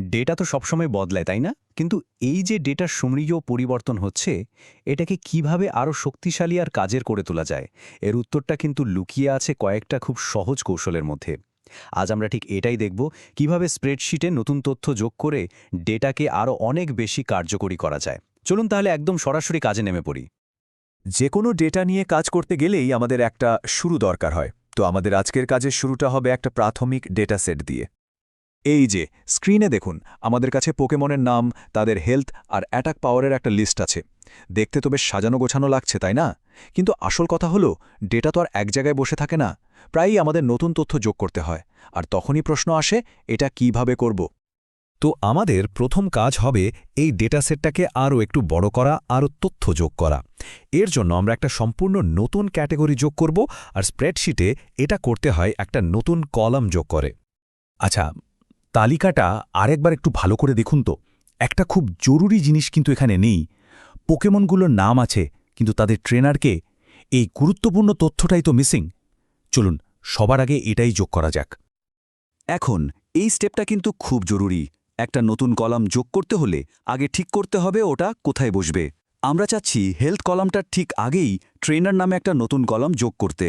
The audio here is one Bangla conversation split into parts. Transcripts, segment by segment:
ডেটা তো সবসময় বদলায়, তাই না? কিন্তু এই যে ডেটার সমৃদ্ধ পরিবর্তন হচ্ছে, এটাকে কীভাবে আরও শক্তিশালী আর কাজের করে তোলা যায়? এর উত্তরটা কিন্তু লুকিয়ে আছে কয়েকটা খুব সহজ কৌশলের মধ্যে। আজ আমরা ঠিক এটাই দেখব, কীভাবে স্প্রেডশিটে নতুন তথ্য যোগ করে ডেটাকে আরও অনেক বেশি কার্যকরী করা যায়। চলুন তাহলে একদম সরাসরি কাজে নেমে পড়ি। যে কোনো ডেটা নিয়ে কাজ করতে গেলেই আমাদের একটা শুরু দরকার হয়। তো আমাদের আজকের কাজের শুরুটা হবে একটা প্রাথমিক ডেটা সেট দিয়ে। এই যে, স্ক্রিনে দেখুন, আমাদের কাছে পোকেমনের নাম, তাদের হেলথ আর অ্যাটাক পাওয়ারের একটা লিস্ট আছে। দেখতে তো বেশ সাজানো গোছানো লাগছে, তাই না? কিন্তু আসল কথা হলো, ডেটা তো আর এক জায়গায় বসে থাকে না। প্রায়ই আমাদের নতুন তথ্য যোগ করতে হয়। আর তখনই প্রশ্ন আসে, এটা কীভাবে করব? তো আমাদের প্রথম কাজ হবে, এই ডেটাসেটটাকে আরও একটু বড় করা, আরও তথ্য যোগ করা। এর জন্য আমরা একটা সম্পূর্ণ নতুন ক্যাটেগরি যোগ করব, আর স্প্রেডশিটে এটা করতে হয় একটা নতুন কলাম যোগ করে। আচ্ছা তালিকাটা আরেকবার একটু ভালো করে দেখুন তো। একটা খুব জরুরি জিনিস কিন্তু এখানে নেই। পোকেমনগুলোর নাম আছে, কিন্তু তাদের ট্রেনারকে এই গুরুত্বপূর্ণ তথ্যটাই তো মিসিং। চলুন, সবার আগে এটাই যোগ করা যাক। এখন, এই স্টেপটা কিন্তু খুব জরুরি। একটা নতুন কলাম যোগ করতে হলে আগে ঠিক করতে হবে ওটা কোথায় বসবে। আমরা চাচ্ছি হেলথ কলামটার ঠিক আগেই ট্রেনার নামে একটা নতুন কলাম যোগ করতে।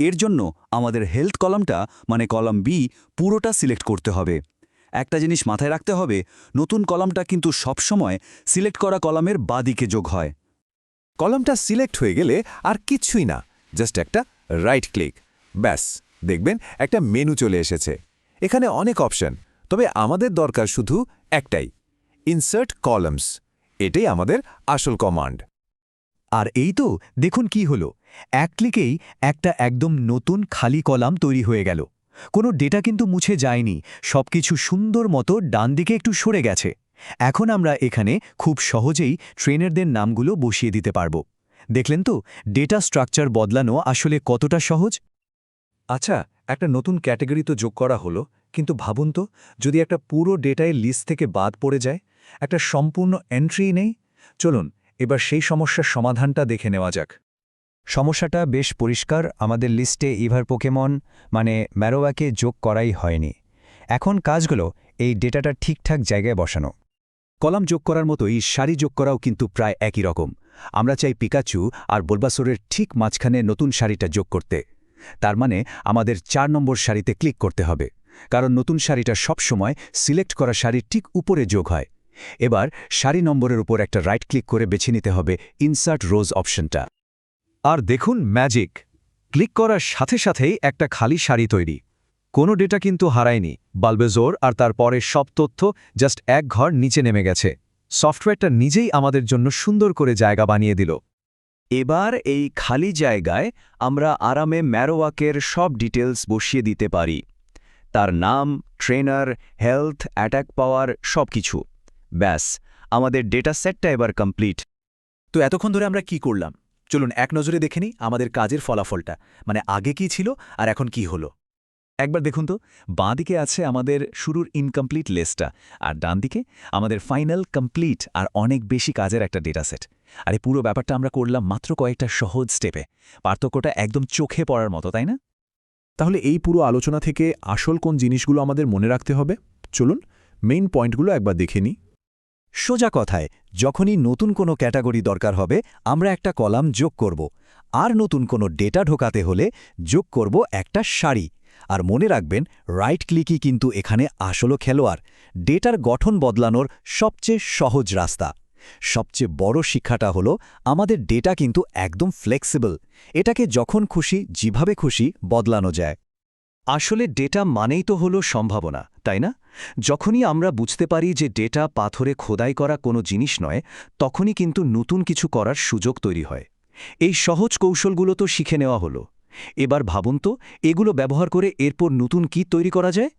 এর জন্য আমাদের হেলথ কলামটা মানে কলাম বি পুরোটা সিলেক্ট করতে হবে। একটা জিনিস মাথায় রাখতে হবে, নতুন কলামটা কিন্তু সবসময় সিলেক্ট করা কলামের বাদিকে যোগ হয়। কলামটা সিলেক্ট হয়ে গেলে আর কিচ্ছুই না জাস্ট একটা রাইট ক্লিক ব্যাস, দেখবেন একটা মেনু চলে এসেছে। এখানে অনেক অপশন তবে আমাদের দরকার শুধু একটাই ইনসার্ট কলামস এটাই আমাদের আসল কমান্ড আর এই তো, দেখুন কি হলো। এক ক্লিকেই একটা একদম নতুন খালি কলাম তৈরি হয়ে গেল। কোনো ডেটা কিন্তু মুছে যায়নি, সবকিছু সুন্দর মতো ডান দিকে একটু সরে গেছে। এখন আমরা এখানে খুব সহজেই ট্রেনারদের নামগুলো বসিয়ে দিতে পারব। দেখলেন তো, ডেটা স্ট্রাকচার বদলানো আসলে কতটা সহজ? আচ্ছা একটা নতুন ক্যাটাগরি তো যোগ করা হলো, কিন্তু ভাবুন তো, যদি একটা পুরো ডেটায় লিস্ট থেকে বাদ পড়ে যায়, একটা সম্পূর্ণ এন্ট্রি নেই? চলুন এবার সেই সমস্যার সমাধানটা দেখে নেওয়া যাক। সমস্যাটা বেশ পরিষ্কার, আমাদের লিস্টে ইভার পোকেমন মানে ম্যারোয়াকে যোগ করাই হয়নি। এখন কাজগুলো এই ডেটাটা ঠিকঠাক জায়গায় বসানো। কলাম যোগ করার মতোই সারি যোগ করাও কিন্তু প্রায় একই রকম। আমরা চাই পিকাচু আর বোলবাসরের ঠিক মাঝখানে নতুন শাড়িটা যোগ করতে। তার মানে আমাদের চার নম্বর শাড়িতে ক্লিক করতে হবে। কারণ নতুন শাড়িটা সবসময় সিলেক্ট করা শাড়ির ঠিক উপরে যোগ হয়। এবার সারি নম্বরের উপর একটা রাইট ক্লিক করে বেছে নিতে হবে ইনসার্ট রোজ অপশনটা আর দেখুন ম্যাজিক ক্লিক করার সাথে সাথেই একটা খালি সারি তৈরি। কোনো ডেটা কিন্তু হারায়নি। বালবেজোর আর তার পরে সব তথ্য জাস্ট এক ঘর নিচে নেমে গেছে। সফটওয়্যারটা নিজেই আমাদের জন্য সুন্দর করে জায়গা বানিয়ে দিল। এবার এই খালি জায়গায় আমরা আরামে ম্যারোয়াকের সব ডিটেলস বসিয়ে দিতে পারি। তার নাম ট্রেনার হেলথ অ্যাটাক পাওয়ার সব কিছু ব্যাস, আমাদের ডেটা সেটটা এবার কমপ্লিট তো এতক্ষণ ধরে আমরা কি করলাম? চলুন এক নজরে দেখে নিই আমাদের কাজের ফলাফলটা মানে আগে কি ছিল আর এখন কি হলো। একবার দেখুন তো বাঁ দিকে আছে আমাদের শুরুর ইনকমপ্লিট লিস্টটা আর ডান দিকে আমাদের ফাইনাল কমপ্লিট আর অনেক বেশি কাজের একটা ডেটা সেট আর এই পুরো ব্যাপারটা আমরা করলাম মাত্র কয়েকটা সহজ স্টেপে পার্থক্যটা একদম চোখে পড়ার মতো, তাই না? তাহলে এই পুরো আলোচনা থেকে আসল কোন জিনিসগুলো আমাদের মনে রাখতে হবে? চলুন মেইন পয়েন্টগুলো একবার দেখে নিই। সোজা কথায়, যখনই নতুন কোনো ক্যাটাগরি দরকার হবে, আমরা একটা কলাম যোগ করব। আর নতুন কোনো ডেটা ঢোকাতে হলে যোগ করব একটা সারি। আর মনে রাখবেন রাইট ক্লিকই কিন্তু এখানে আসল খেলোয়াড়। ডেটার গঠন বদলানোর সবচেয়ে সহজ রাস্তা। সবচেয়ে বড় শিক্ষাটা হলো, আমাদের ডেটা কিন্তু একদম ফ্লেক্সিবল এটাকে যখন খুশি, যেভাবে খুশি, বদলানো যায়। আসলে ডেটা মানেই তো হলো সম্ভাবনা, তাই না? যখনই আমরা বুঝতে পারি যে ডেটা পাথরে খোদাই করা কোনো জিনিস নয়, তখনই কিন্তু নতুন কিছু করার সুযোগ তৈরি হয়। এই সহজ কৌশলগুলো তো শিখে নেওয়া হলো। এবার ভাবুন তো, এগুলো ব্যবহার করে এরপর নতুন কি তৈরি করা যায়?